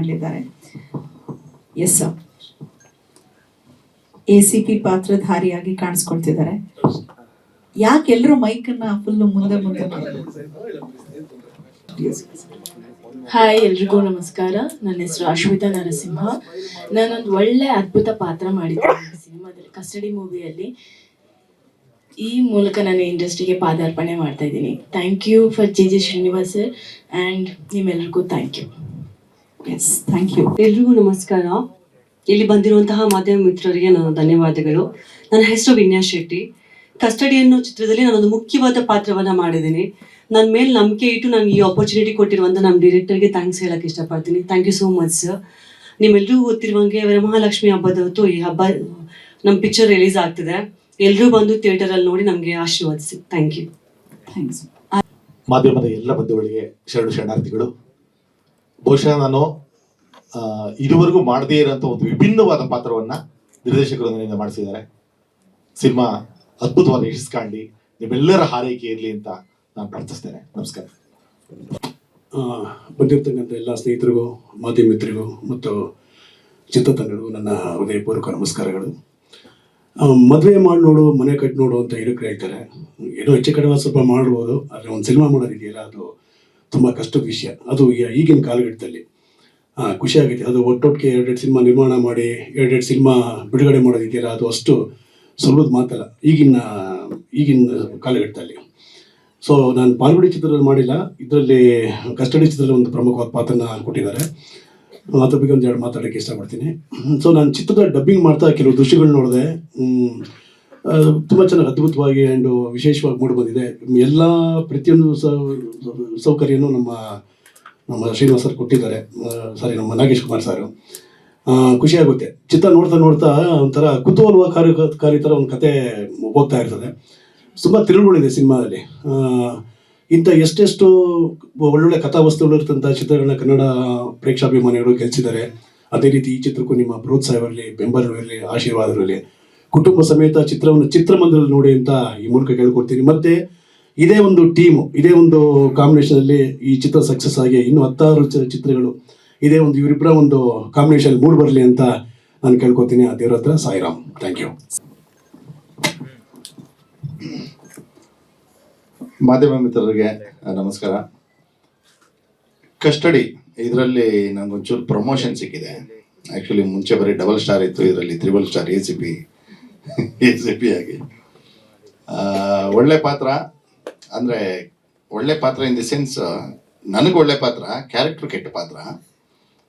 ಮಾಡಲಿದ್ದಾರೆ. S A C P ಪಾತ್ರಧಾರಿಯಾಗಿ ಕಾಣಿಸ್ಕೊಳ್ತಿದ್ದಾರೆ. ಯಾಕೆ ಎಲ್ಲರೂ ಮೈಕನ್ನ ಫುಲ್ ಮುಂದೆ ಮುಂದೆ ಹಾಯ್ ಎಲ್ರಿಗೂ ನಮಸ್ಕಾರ. ನನ್ನ ಹೆಸರು ಅಶ್ವಿತಾ ನರಸಿಂಹ. ನಾನೊಂದು ಒಳ್ಳೆ ಅದ್ಭುತ ಪಾತ್ರ ಮಾಡಿದ್ದೀನಿ ಈ ಸಿನಿಮಾದಲ್ಲಿ ಕಸ್ಟಡಿ ಮೂವಿಯಲ್ಲಿ ಈ ಮೂಲಕ ನಾನು ಇಂಡಸ್ಟ್ರಿಗೆ ಪಾದಾರ್ಪಣೆ ಮಾಡ್ತಾ ಇದ್ದೀನಿ. Thank you for J J Srinivas sir and ನಿಮ್ಮೆಲ್ರಿಗೂ thank you yes thank you ಎಲ್ರಿಗೂ ನಮಸ್ಕಾರ. ಇಲ್ಲಿ ಬಂದಿರುವಂತಹ ಮಾಧ್ಯಮ ಮಿತ್ರರಿಗೆ ನನ್ನ ಧನ್ಯವಾದಗಳು. ನನ್ನ ಹೆಸರು ವಿನ್ಯಾಸ್ ಶೆಟ್ಟಿ. ಕಸ್ಟಡಿ ಅನ್ನೋ ಚಿತ್ರದಲ್ಲಿ ನಾನೊಂದು ಮುಖ್ಯವಾದ ಪಾತ್ರವನ್ನ ಮಾಡಿದ್ದೀನಿ. ನನ್ನ ಮೇಲೆ ನಂಬಿಕೆ ಇಟ್ಟು ನನಗೆ ಈ ಆಪರ್ಚುನಿಟಿ ಕೊಟ್ಟಿರುವಂತ ನಮ್ಮ ಡೈರೆಕ್ಟರ್ಗೆ ಥ್ಯಾಂಕ್ಸ್ ಹೇಳಕ್ಕೆ ಇಷ್ಟಪಡ್ತೀನಿ. Thank you so much sir ನಿಮ್ಮೆಲ್ರಿಗೂ ಗೊತ್ತಿರುವಂಗೆ ವರಮಹಾಲಕ್ಷ್ಮಿ ಹಬ್ಬದವತ್ತು ಈ ಹಬ್ಬ ನಮ್ಮ ಪಿಕ್ಚರ್ ರಿಲೀಸ್ ಆಗ್ತಿದೆ. ಎಲ್ಲರೂ ಬಂದು ಥಿಯೇಟರಲ್ಲಿ ನೋಡಿ ನಮಗೆ ಆಶೀರ್ವಾದಿಸಿ. ಥ್ಯಾಂಕ್ ಯು ಥ್ಯಾಂಕ್ಸ್ ಮಾಧ್ಯಮದ ಎಲ್ಲ ಬಂಧುಗಳಿಗೆ ಶರಣು ಶರಣಾರ್ಥಿಗಳು ಬಹುಶಃ ನಾನು ಇದುವರೆಗೂ ಮಾಡದೇ ಇರೋಂಥ ಒಂದು ವಿಭಿನ್ನವಾದ ಪಾತ್ರವನ್ನ ನಿರ್ದೇಶಕರು ನನ್ನಿಂದ ಮಾಡಿಸಿದ್ದಾರೆ. ಸಿನಿಮಾ ಅದ್ಭುತವಾದ ಯಶಸ್ ಕಾಣಲಿ ನಿಮ್ಮೆಲ್ಲರ ಹಾರೈಕೆ ಇರಲಿ ಅಂತ ನಾನು ಪ್ರಾರ್ಥಿಸ್ತೇನೆ. ನಮಸ್ಕಾರ. ಬಂದಿರ್ತಕ್ಕಂಥ ಎಲ್ಲ ಸ್ನೇಹಿತರಿಗೂ, ಮಾಧ್ಯಮ ಮಿತ್ರರಿಗೂ, ಮತ್ತು ಚಿತ್ರತಂಡಗಳು ನನ್ನ ಹೃದಯಪೂರ್ವಕ ನಮಸ್ಕಾರಗಳು. ಮದುವೆ ಮಾಡಿ ನೋಡು, ಮನೆ ಕಟ್ಟಿ ನೋಡು ಅಂತ ಹೇಳಿ ಹೇಳ್ತಾರೆ. ಏನೋ ಹೆಚ್ಚು ಕಡಿಮೆ ಸ್ವಲ್ಪ ಮಾಡ್ಬೋದು, ಆದರೆ ಒಂದು ಸಿನಿಮಾ ಮಾಡೋದಿದೆಯಲ್ಲ, ಅದು ತುಂಬ ಕಷ್ಟದ ವಿಷಯ. ಅದು ಈಗಿನ ಕಾಲಘಟ್ಟದಲ್ಲಿ ಖುಷಿ ಆಗುತ್ತೆ ಅದು ಒಟ್ಟೊಟ್ಟಿಗೆ ಎರಡೆರಡು ಸಿನಿಮಾ ನಿರ್ಮಾಣ ಮಾಡಿ, ಎರಡೆರಡು ಸಿನಿಮಾ ಬಿಡುಗಡೆ ಮಾಡೋದಿದೆಯಲ್ಲ, ಅದು ಅಷ್ಟು ಸುಲಭದ ಮಾತಲ್ಲ ಈಗಿನ ಈಗಿನ ಕಾಲಘಟ್ಟದಲ್ಲಿ. ಸೊ ನಾನು ಪಾಲ್ಗುಡಿ ಚಿತ್ರದಲ್ಲಿ ಮಾಡಿಲ್ಲ. ಇದರಲ್ಲಿ ಕಸ್ಟಡಿ ಚಿತ್ರದಲ್ಲಿ ಒಂದು ಪ್ರಮುಖವಾದ ಪಾತ್ರನ ಕೊಟ್ಟಿದ್ದಾರೆ. ಅದ್ರ ಬಗ್ಗೆ ಒಂದು ಎರಡು ಮಾತಾಡೋಕ್ಕೆ ಇಷ್ಟಪಡ್ತೀನಿ. ಸೊ ನಾನು ಚಿತ್ರದ ಡಬ್ಬಿಂಗ್ ಮಾಡ್ತಾ ಕೆಲವು ದೃಶ್ಯಗಳು ನೋಡಿದೆ. ತುಂಬ ಚೆನ್ನಾಗಿ ಅದ್ಭುತವಾಗಿ ಆ್ಯಂಡ್ ವಿಶೇಷವಾಗಿ ಮೂಡಿ ಬಂದಿದೆ. ಎಲ್ಲ ಪ್ರತಿಯೊಂದು ಸೌಕರ್ಯನು ನಮ್ಮ ನಮ್ಮ ಶ್ರೀನಿವಾಸ್ ಸರ್ ಕೊಟ್ಟಿದ್ದಾರೆ. ಸಾರಿ, ನಮ್ಮ ನಾಗೇಶ್ ಕುಮಾರ್ ಸರ್. ಖುಷಿಯಾಗುತ್ತೆ ಚಿತ್ರ ನೋಡ್ತಾ ನೋಡ್ತಾ ಒಂಥರ ಕುತೂಹಲಕಾರಿ ಕಾರ್ಯ ಥರ ಒಂದು ಕತೆ ಹೋಗ್ತಾ ಇರ್ತದೆ. ತುಂಬ ತಿರುಳುಗಳಿದೆ ಸಿನಿಮಾದಲ್ಲಿ. ಇಂಥ ಎಷ್ಟೆಷ್ಟು ಒಳ್ಳೊಳ್ಳೆ ಕಥಾವಸ್ತುಗಳು ಇರ್ತಂಥ ಚಿತ್ರಗಳನ್ನ ಕನ್ನಡ ಪ್ರೇಕ್ಷಾಭಿಮಾನಿಗಳು ಗೆಲ್ಸಿದ್ದಾರೆ. ಅದೇ ರೀತಿ ಈ ಚಿತ್ರಕ್ಕೂ ನಿಮ್ಮ ಪ್ರೋತ್ಸಾಹ ಇರಲಿ ಆಶೀರ್ವಾದವಿರಲಿ ಕುಟುಂಬ ಸಮೇತ ಚಿತ್ರವನ್ನು ಚಿತ್ರಮಂದಿರದಲ್ಲಿ ನೋಡಿ ಅಂತ ಈ ಮೂಲಕ ಕೇಳ್ಕೊಡ್ತೀನಿ. ಮತ್ತೆ ಇದೇ ಒಂದು ಟೀಮು ಇದೇ ಒಂದು ಕಾಂಬಿನೇಷನಲ್ಲಿ ಈ ಚಿತ್ರ ಸಕ್ಸಸ್ ಆಗಿ ಇನ್ನೂ ಹತ್ತಾರು ಚಿತ್ರಗಳು, ಇದೇ ಒಂದು ಇವರಿಬ್ಬರ ಒಂದು ಕಾಂಬಿನೇಷನ್ ಮೂಡ್ ಬರಲಿ ಅಂತ ನಾನು ಕೇಳ್ಕೊತೀನಿ. ಆ ದೇವ್ರ ಹತ್ರ ಸಾಯಿರಾಮ್. ಥ್ಯಾಂಕ್ ಯು ಮಾಧ್ಯಮ ಮಿತ್ರರಿಗೆ ನಮಸ್ಕಾರ. ಕಸ್ಟಡಿ, ಇದರಲ್ಲಿ ನಂಗೊಂಚೂರು ಪ್ರಮೋಷನ್ ಸಿಕ್ಕಿದೆ. ಆ್ಯಕ್ಚುಲಿ ಮುಂಚೆ ಬರೀ ಡಬಲ್ ಸ್ಟಾರ್ ಇತ್ತು, ಇದರಲ್ಲಿ triple star A C P A ಆಗಿ. ಒಳ್ಳೆ ಪಾತ್ರ, ಅಂದರೆ ಒಳ್ಳೆ ಪಾತ್ರ ಇನ್ ದಿ ಸೆನ್ಸ್ ನನಗೆ ಒಳ್ಳೆ ಪಾತ್ರ ಕ್ಯಾರೆಕ್ಟ್ರ್ ಕೆಟ್ಟ ಪಾತ್ರ.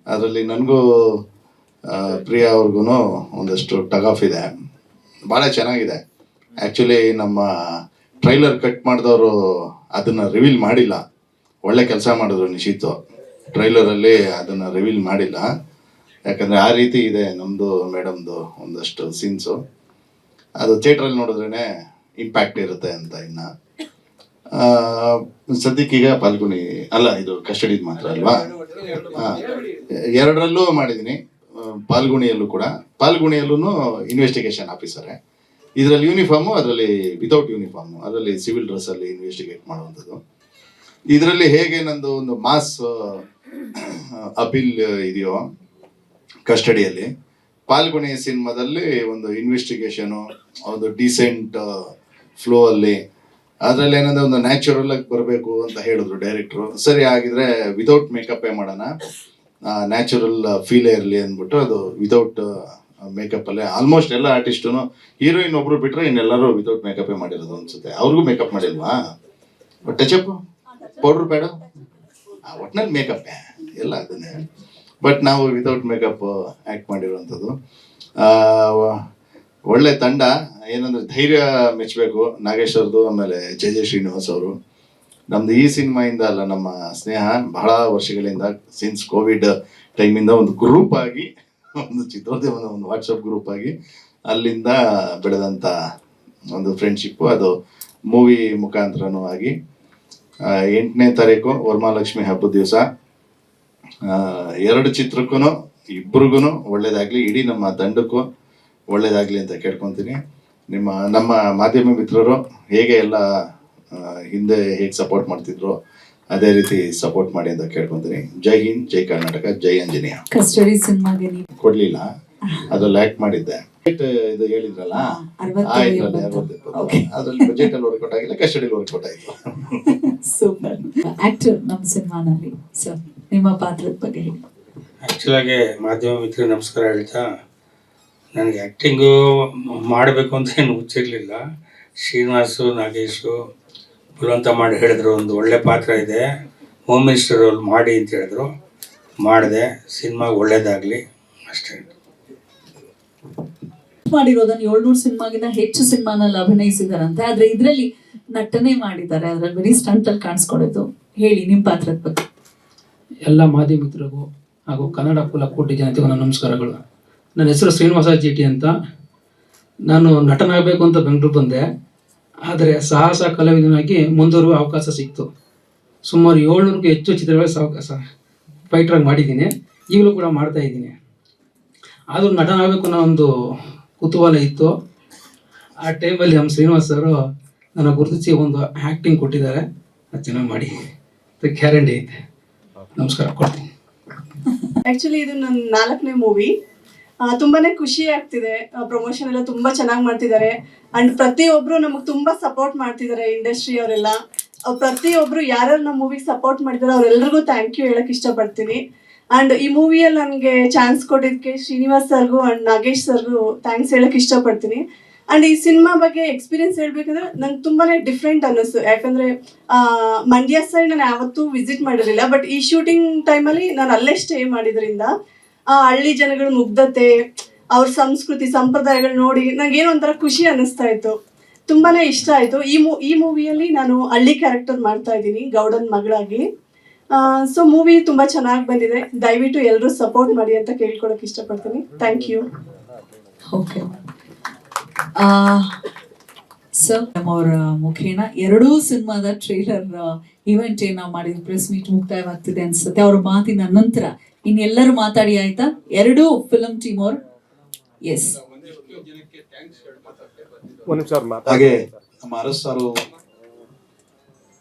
ಅದರಲ್ಲಿ ನನಗೂ ಪ್ರಿಯಾ ಅವ್ರಿಗೂ ಒಂದಷ್ಟು ಟಗ್ ಆಫ್ ಇದೆ. ಭಾಳ ಚೆನ್ನಾಗಿದೆ. ಆ್ಯಕ್ಚುಲಿ ನಮ್ಮ ಟ್ರೈಲರ್ ಕಟ್ ಮಾಡಿದವರು ಅದನ್ನು ರಿವೀಲ್ ಮಾಡಿಲ್ಲ. ಒಳ್ಳೆ ಕೆಲಸ ಮಾಡಿದ್ರು ನಿಶಿತು ಟ್ರೈಲರಲ್ಲಿ ಅದನ್ನು ರಿವೀಲ್ ಮಾಡಿಲ್ಲ. ಯಾಕಂದರೆ ಆ ರೀತಿ ಇದೆ ನಮ್ಮದು ಮೇಡಮ್ದು ಒಂದಷ್ಟು ಸೀನ್ಸು ಅದು ಥಿಯೇಟ್ರಲ್ಲಿ ನೋಡಿದ್ರೇ ಇಂಪ್ಯಾಕ್ಟ್ ಇರುತ್ತೆ ಅಂತ ಇನ್ನ. ಸದ್ಯಕ್ಕೀಗ ಪಾಲ್ಗುಣಿ ಅಲ್ಲ ಇದು ಕಸ್ಟಡಿದು ಮಾತ್ರ ಅಲ್ವಾ? ಹಾಂ ಎರಡರಲ್ಲೂ ಮಾಡಿದ್ದೀನಿ ಪಾಲ್ಗುಣಿಯಲ್ಲೂ ಕೂಡ. ಪಾಲ್ಗುಣಿಯಲ್ಲೂ ಇನ್ವೆಸ್ಟಿಗೇಷನ್ ಆಫೀಸರೇ ಇದರಲ್ಲಿ ಯೂನಿಫಾರ್ಮು ಅದರಲ್ಲಿ ವಿತೌಟ್ ಯೂನಿಫಾರ್ಮು ಅದರಲ್ಲಿ ಸಿವಿಲ್ ಡ್ರೆಸ್ಸಲ್ಲಿ ಇನ್ವೆಸ್ಟಿಗೇಟ್ ಮಾಡುವಂಥದ್ದು. ಇದರಲ್ಲಿ ಹೇಗೆ ನಂದು ಒಂದು ಮಾಸ್ ಅಪೀಲ್ ಇದೆಯೋ ಕಸ್ಟಡಿಯಲ್ಲಿ ಪಾಲ್ಗುಣಿ ಸಿನಿಮಾದಲ್ಲಿ ಒಂದು ಇನ್ವೆಸ್ಟಿಗೇಷನು ಒಂದು ಡೀಸೆಂಟ್ ಫ್ಲೋ ಅಲ್ಲಿ. ಅದರಲ್ಲಿ ಏನಂದ್ರೆ ಒಂದು ನ್ಯಾಚುರಲ್ ಆಗಿ ಬರಬೇಕು ಅಂತ ಹೇಳಿದ್ರು ಡೈರೆಕ್ಟ್ರು ಸರಿ ಆಗಿದ್ರೆ ವಿತೌಟ್ ಮೇಕಪ್ಪೇ ಮಾಡೋಣ. ನ್ಯಾಚುರಲ್ ಫೀಲೇ ಇರಲಿ ಅಂದ್ಬಿಟ್ಟು ಅದು ವಿತೌಟ್ ಮೇಕಪ್ ಅಲ್ಲೇ. ಆಲ್ಮೋಸ್ಟ್ ಎಲ್ಲ ಆರ್ಟಿಸ್ಟು ಹೀರೋಯಿನ್ ಒಬ್ರು ಬಿಟ್ರೆ ಇನ್ನೆಲ್ಲರೂ ವಿತೌಟ್ ಮೇಕಪ್ಪೇ ಮಾಡಿರೋದು ಅನ್ಸುತ್ತೆ. ಅವ್ರಿಗೂ ಮೇಕಪ್ ಮಾಡಿಲ್ವಾ? ಟಚಪ್ ಪೌಡ್ರ್ ಬೇಡ? ಒಟ್ನಲ್ಲಿ ಮೇಕಪ್ಪೇ ಎಲ್ಲ ಅದನ್ನೇ. ಬಟ್ ನಾವು ವಿತೌಟ್ ಮೇಕಪ್ ಆ್ಯಕ್ಟ್ ಮಾಡಿರುವಂಥದ್ದು. ಒಳ್ಳೆ ತಂಡ, ಏನಂದ್ರೆ ಧೈರ್ಯ ಮೆಚ್ಚಬೇಕು. ನಾಗೇಶ್ ಅವ್ರದ್ದು ಆಮೇಲೆ ಜೆ ಜೆ ಶ್ರೀನಿವಾಸ್ ಅವರು. ನಮ್ದು ಈ ಸಿನಿಮಾಯಿಂದ ಅಲ್ಲ, ನಮ್ಮ ಸ್ನೇಹ ಬಹಳ ವರ್ಷಗಳಿಂದ ಸಿನ್ಸ್ ಕೋವಿಡ್ ಟೈಮಿಂದ ಒಂದು ಗ್ರೂಪ್ ಆಗಿ, ಒಂದು ಚಿತ್ರೋದ್ಯಮದ ಒಂದು ವಾಟ್ಸಪ್ ಗ್ರೂಪ್ ಆಗಿ, ಅಲ್ಲಿಂದ ಬೆಳೆದಂಥ ಒಂದು ಫ್ರೆಂಡ್ಶಿಪ್ಪು ಅದು ಮೂವಿ ಮುಖಾಂತರನೂ ಆಗಿ ಎಂಟನೇ ತಾರೀಕು ವರಮಹಾಲಕ್ಷ್ಮಿ ಹಬ್ಬದ ದಿವಸ. ಎರಡು ಚಿತ್ರಕ್ಕೂ ಇಬ್ಬರಿಗೂ ಒಳ್ಳೇದಾಗಲಿ ಇಡೀ ನಮ್ಮ ದಂಡಕ್ಕೂ ಒಳ್ಳೇದಾಗಲಿ ಅಂತ ಕೇಳ್ಕೊತೀನಿ. ನಿಮ್ಮ ನಮ್ಮ ಮಾಧ್ಯಮ ಮಿತ್ರರು ಹೇಗೆ ಎಲ್ಲ ಹಿಂದೆ ಹೇಗೆ ಸಪೋರ್ಟ್ ಮಾಡ್ತಿದ್ರು ಅದೇ ರೀತಿ ಸಪೋರ್ಟ್ ಮಾಡಿ ಅಂತ ಕೇಳ್ಕೊಂತೀನಿ. ಜೈ ಹಿಂದ್ ಜೈ ಕರ್ನಾಟಕ ಜೈ ಅಂಜನೇಯ ಕಸ್ಟಡಿ ಸಿನಿಮಾಗೆ ನೀವು ಕೊಡ್ಲಿಲ್ಲ ಅದು ಲ್ಯಾಕ್ ಮಾಡಿದ್ದೆ. ಇದು ಹೇಳಿದ್ರಲ್ಲ. ಅದ್ರಲ್ಲಿ ಬಜೆಟ್ ಅಲ್ಲಿ ವರ್ಕೌಟ್ ಆಗಿಲ್ಲ ಕಸ್ಟಡಿಲಿ ವರ್ಕೌಟ್ ಆಯ್ತು ಸೂಪರ್ ಆಕ್ಟರ್ ನಮ್ಮ ಸಿನಿಮಾನಲ್ಲಿ ಸರ್ ನಿಮ್ಮ ಪಾತ್ರದ ಬಗ್ಗೆ ಹೇಳಿ. ಆ್ಯಕ್ಚುಲಾಗಿ ಮಾಧ್ಯಮ ಮಿತ್ರ ನಮಸ್ಕಾರ ಹೇಳ್ತಾ ನನಗೆ ಆ್ಯಕ್ಟಿಂಗು ಮಾಡಬೇಕು ಅಂತ ಏನು ಹುಚ್ಚಿರಲಿಲ್ಲ. ಶ್ರೀನಿವಾಸು ನಾಗೇಶು ಬಲವಂತ ಮಾಡಿ ಹೇಳಿದ್ರು ಒಂದು ಒಳ್ಳೆ ಪಾತ್ರ ಇದೆ. ಹೋಮ್ ಮಿನಿಸ್ಟರ್ ರೋಲ್ ಮಾಡಿ ಅಂತ ಹೇಳಿದ್ರು. ಮಾಡಿದೆ ಸಿನಿಮಾ ಒಳ್ಳೇದಾಗಲಿ ಅಷ್ಟೇ. ಮಾಡಿರೋದನ್ನ ಏಳ್ನೂರು ಸಿನಿಮಾಗಿನ ಹೆಚ್ಚು ಸಿನಿಮಾನಲ್ಲಿ ಅಭಿನಯಿಸಿದಾರಂತೆ ಆದ್ರೆ ಇದರಲ್ಲಿ ನಟನೆ ಮಾಡಿದ್ದಾರೆ. ಅದ್ರಲ್ಲಿ ಬರೀ ಸ್ಟಂಟ್ ಅಲ್ಲಿ ಕಾಣಿಸ್ಕೊಡೋದು ಹೇಳಿ ನಿಮ್ಮ ಪಾತ್ರದ ಬಗ್ಗೆ. ಎಲ್ಲ ಮಾಧ್ಯಮ ಮಿತ್ರರಿಗೂ ಹಾಗೂ ಕನ್ನಡ ಕುಲ ಕೋಟಿ ಜನತೆಗೂ ನನ್ನ ನಮಸ್ಕಾರಗಳು. ನನ್ನ ಹೆಸರು ಶ್ರೀನಿವಾಸ ಜೇಟಿ ಅಂತ. ನಾನು ನಟನಾಗಬೇಕು ಅಂತ ಬೆಂಗಳೂರು ಬಂದೆ. ಆದರೆ ಸಾಹಸ ಕಲಾವಿದನಾಗಿ ಮುಂದುವರುವ ಅವಕಾಶ ಸಿಕ್ತು. ಸುಮಾರು ಏಳ್ನೂರಕ್ಕೂ ಹೆಚ್ಚು ಚಿತ್ರಗಳ ಸಾವಕಾಶ ಫೈಟ್ರಾಗಿ ಮಾಡಿದ್ದೀನಿ. ಈಗಲೂ ಕೂಡ ಮಾಡ್ತಾ ಇದ್ದೀನಿ. ಆದರೂ ನಟನಾಗಬೇಕು ಅನ್ನೋ ಒಂದು ಕುತೂಹಲ ಇತ್ತು. ಆ ಟೈಮಲ್ಲಿ ನಮ್ಮ ಶ್ರೀನಿವಾಸ್ ಸರು ನನ್ನ ಗುರುತಿಸಿ ಒಂದು ಆ್ಯಕ್ಟಿಂಗ್ ಕೊಟ್ಟಿದ್ದಾರೆ. ಅದು ಚೆನ್ನಾಗಿ ಮಾಡಿ. ಗ್ಯಾರಂಟಿ ಐತೆ. ನಮಸ್ಕಾರ, ಕೊಡ್ತೀನಿ. ಆಕ್ಚುಲಿ ಇದು ನನ್ನ ನಾಲ್ಕನೇ ಮೂವಿ ತುಂಬಾನೇ ಖುಷಿ ಆಗ್ತಿದೆ. ಪ್ರಮೋಷನ್ ಎಲ್ಲ ತುಂಬಾ ಚೆನ್ನಾಗಿ ಮಾಡ್ತಿದ್ದಾರೆ. ಅಂಡ್ ಪ್ರತಿಯೊಬ್ರು ನಮಗೆ ತುಂಬಾ ಸಪೋರ್ಟ್ ಮಾಡ್ತಿದ್ದಾರೆ ಇಂಡಸ್ಟ್ರಿ ಅವರೆಲ್ಲ. ಪ್ರತಿಯೊಬ್ರು ಯಾರು ನಮ್ಮ ಮೂವಿಗೆ ಸಪೋರ್ಟ್ ಮಾಡಿದಾರೆ ಅವರೆಲ್ಲರಿಗೂ ಥ್ಯಾಂಕ್ ಯು ಹೇಳಕ್ ಇಷ್ಟಪಡ್ತೀನಿ. ಅಂಡ್ ಈ ಮೂವಿಯಲ್ಲಿ ನನಗೆ ಚಾನ್ಸ್ ಕೊಟ್ಟಿದ್ದಕ್ಕೆ ಶ್ರೀನಿವಾಸ್ ಸರ್ಗೂ ಅಂಡ್ ನಾಗೇಶ್ ಸರ್ಗೂ ಥ್ಯಾಂಕ್ಸ್ ಹೇಳಕ್ ಇಷ್ಟಪಡ್ತೀನಿ. ಅಂಡ್ ಈ ಸಿನಿಮಾ ಬಗ್ಗೆ ಎಕ್ಸ್ಪೀರಿಯನ್ಸ್ ಹೇಳ್ಬೇಕಂದ್ರೆ ನಂಗೆ ತುಂಬಾನೇ ಡಿಫ್ರೆಂಟ್ ಅನ್ನಿಸ್ತು. ಯಾಕಂದ್ರೆ ಮಂಡ್ಯ ಸೈಡ್ ನಾನು ಯಾವತ್ತೂ ವಿಸಿಟ್ ಮಾಡಿರಲಿಲ್ಲ ಬಟ್ ಈ ಶೂಟಿಂಗ್ ಟೈಮಲ್ಲಿ ನಾನು ಅಲ್ಲೇ ಸ್ಟೇ ಮಾಡಿದ್ರಿಂದ, ಆ, ಹಳ್ಳಿ ಜನಗಳ ಮುಗ್ಧತೆ, ಅವ್ರ ಸಂಸ್ಕೃತಿ, ಸಂಪ್ರದಾಯಗಳು ನೋಡಿ ನಂಗೇನೋ ಒಂಥರ ಖುಷಿ ಅನ್ನಿಸ್ತಾ ಇತ್ತು. ತುಂಬಾನೇ ಇಷ್ಟ ಆಯ್ತು. ಈ ಮೂ, ಈ ಮೂವಿಯಲ್ಲಿ ನಾನು ಹಳ್ಳಿ ಕ್ಯಾರೆಕ್ಟರ್ ಮಾಡ್ತಾ ಇದ್ದೀನಿ, ಗೌಡನ್ ಮಗಳಾಗಿ. ಸೊ ಮೂವಿ ತುಂಬಾ ಚೆನ್ನಾಗಿ ಬಂದಿದೆ. ದಯವಿಟ್ಟು ಎಲ್ಲರೂ ಸಪೋರ್ಟ್ ಮಾಡಿ ಅಂತ ಕೇಳ್ಕೊಳಕ್ ಇಷ್ಟಪಡ್ತೀನಿ. ಥ್ಯಾಂಕ್ ಯು ಓಕೆ ಸರ್ ಅವರ ಮುಖೇನ ಎರಡೂ ಸಿನಿಮಾದ ಟ್ರೇಲರ್ ಇವೆಂಟ್ ಏನ್ ನಾವು ಮಾಡಿದ್ವಿ. ಪ್ರೆಸ್ ಮೀಟ್ ಮುಕ್ತಾಯವಾಗ್ತಿದೆ ಅನ್ಸುತ್ತೆ. ಅವ್ರ ಮಾತಿನ ನಂತರ ಇನ್ನೆಲ್ಲರೂ ಮಾತಾಡಿ ಆಯ್ತಾ? ಎರಡೂ ಫಿಲಂ ಟೀಮ್ ಅವ್ರ? ಎಸ್ ಹಾಗೆ ನಮ್ಮ ಅರಸ್ ಸರ್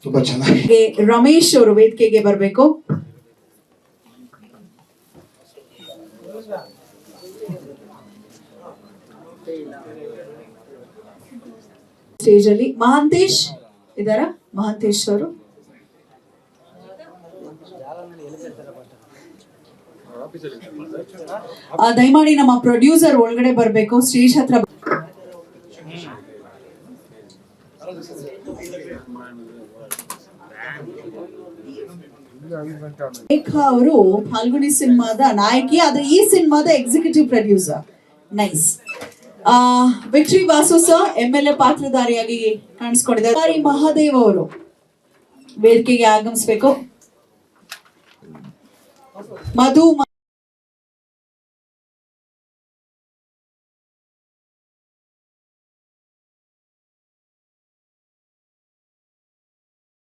ತುಂಬಾ ಚೆನ್ನಾಗಿ ರಮೇಶ್ ಅವರು ವೇದಿಕೆಗೆ ಬರಬೇಕು. ಸ್ಟೇಜ್ ಅಲ್ಲಿ ಮಹಾಂತೇಶ್ ಇದಾರ, ಮಹಾಂತೇಶ್ ಅವರು. ದಯಮಾಡಿ ನಮ್ಮ ಪ್ರೊಡ್ಯೂಸರ್ ಒಳಗಡೆ ಬರಬೇಕು ಸ್ಟೇಜ್ ಹತ್ರ ರೇಖಾ ಅವರು ಫಾಲ್ಗುಣಿ ಸಿನಿಮಾದ ನಾಯಕಿ, ಆದ್ರೆ ಈ ಸಿನಿಮಾದ ಎಕ್ಸಿಕ್ಯೂಟಿವ್ ಪ್ರೊಡ್ಯೂಸರ್ ನೈಸ್ ಆ victory Vasu sir M L A ಪಾತ್ರಧಾರಿಯಾಗಿ ಕಾಣಿಸ್ಕೊಂಡಿದ್ದಾರೆ. ಮಹಾದೇವ್ ಅವರು ವೇದಿಕೆಗೆ ಆಗಮಿಸ್ಬೇಕು. ಮಧು